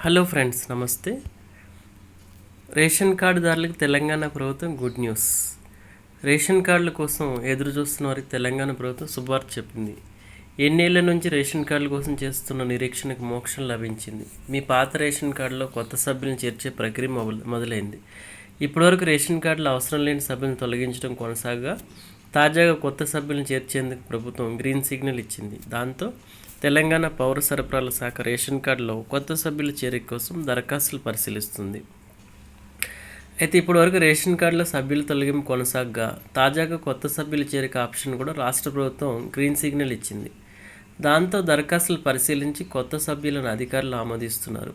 Hello friends నమస్తే. Ration కార్డుదారులకు తెలంగాణ ప్రభుత్వం గుడ్ న్యూస్. రేషన్ కార్డుల కోసం ఎదురు చూస్తున్న వారికి తెలంగాణ ప్రభుత్వం శుభార్త చెప్పింది. ఎన్నేళ్ళ నుంచి రేషన్ కార్డుల కోసం చేస్తున్న నిరీక్షణకు మోక్షం లభించింది. మీ పాత రేషన్ కార్డులో కొత్త సభ్యులను చేర్చే ప్రక్రియ మొదలైంది. ఇప్పటివరకు రేషన్ కార్డులో అవసరం లేని సభ్యులను తొలగించడం కొనసాగగా తాజాగా కొత్త సభ్యులను చేర్చేందుకు ప్రభుత్వం గ్రీన్ సిగ్నల్ ఇచ్చింది. దాంతో తెలంగాణ పౌర సరఫరాల శాఖ రేషన్ కార్డులో కొత్త సభ్యుల చేరిక కోసం దరఖాస్తులు పరిశీలిస్తుంది. అయితే ఇప్పటివరకు రేషన్ కార్డులో సభ్యుల తొలగింపు కొనసాగగా తాజాగా కొత్త సభ్యుల చేరిక ఆప్షన్ కూడా రాష్ట్ర ప్రభుత్వం గ్రీన్ సిగ్నల్ ఇచ్చింది. దాంతో దరఖాస్తులు పరిశీలించి కొత్త సభ్యులను అధికారులు ఆమోదిస్తున్నారు.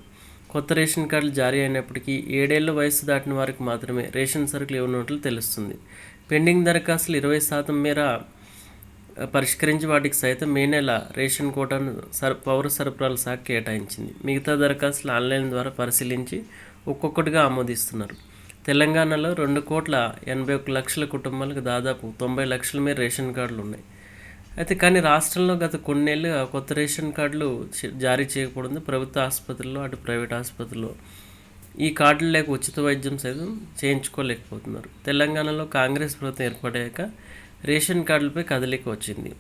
కొత్త రేషన్ కార్డులు జారీ అయినప్పటికీ ఏడేళ్ళ వయసు దాటిన వారికి మాత్రమే రేషన్ సరుకులు ఇవ్వనున్నట్లు తెలుస్తుంది. పెండింగ్ దరఖాస్తులు ఇరవై శాతం మేర పరిష్కరించి వాటికి సైతం మే నెల రేషన్ కోటాను సర పౌర సరఫరాల శాఖ కేటాయించింది. మిగతా దరఖాస్తులు ఆన్లైన్ ద్వారా పరిశీలించి ఒక్కొక్కటిగా ఆమోదిస్తున్నారు. తెలంగాణలో రెండు కోట్ల ఎనభై ఒక్క లక్షల కుటుంబాలకు దాదాపు తొంభై లక్షల మీద రేషన్ కార్డులు ఉన్నాయి. అయితే కానీ రాష్ట్రంలో గత కొన్నేళ్ళుగా కొత్త రేషన్ కార్డులు జారీ చేయకపోవడంతో ప్రభుత్వ ఆసుపత్రుల్లో అటు ప్రైవేట్ ఆసుపత్రుల్లో ఈ కార్డులు లేక ఉచిత వైద్యం సైతం చేయించుకోలేకపోతున్నారు. తెలంగాణలో కాంగ్రెస్ ప్రభుత్వం ఏర్పడాక రేషన్ కార్డులపై కదలిక వచ్చింది.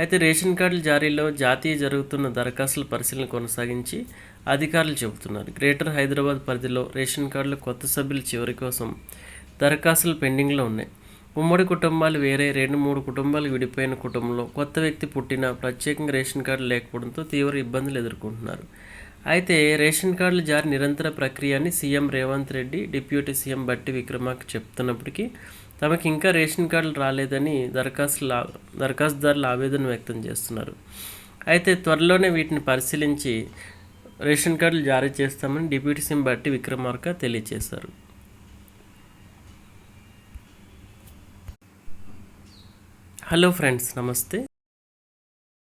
అయితే రేషన్ కార్డుల జారీలో జాతీయ జరుగుతున్న దరఖాస్తుల పరిశీలన కొనసాగించి అధికారులు చెబుతున్నారు. గ్రేటర్ హైదరాబాద్ పరిధిలో రేషన్ కార్డుల కొత్త సభ్యుల చివరి కోసం దరఖాస్తులు పెండింగ్లో ఉన్నాయి. ఉమ్మడి కుటుంబాలు వేరే రెండు మూడు కుటుంబాలు విడిపోయిన కుటుంబంలో కొత్త వ్యక్తి పుట్టిన ప్రత్యేకంగా రేషన్ కార్డు లేకపోవడంతో తీవ్ర ఇబ్బందులు ఎదుర్కొంటున్నారు. అయితే రేషన్ కార్డుల జారీ నిరంతర ప్రక్రియ అని CM Revanth Reddy deputy CM Bhatti Vikramarka చెప్తున్నప్పటికీ తమకు ఇంకా రేషన్ కార్డులు రాలేదని దరఖాస్తుల దరఖాస్తుదారులు ఆవేదన వ్యక్తం చేస్తున్నారు. అయితే త్వరలోనే వీటిని పరిశీలించి రేషన్ కార్డులు జారీ చేస్తామని డిప్యూటీ సీఎం బట్టి విక్రమార్క తెలియజేశారు హలో ఫ్రెండ్స్ నమస్తే.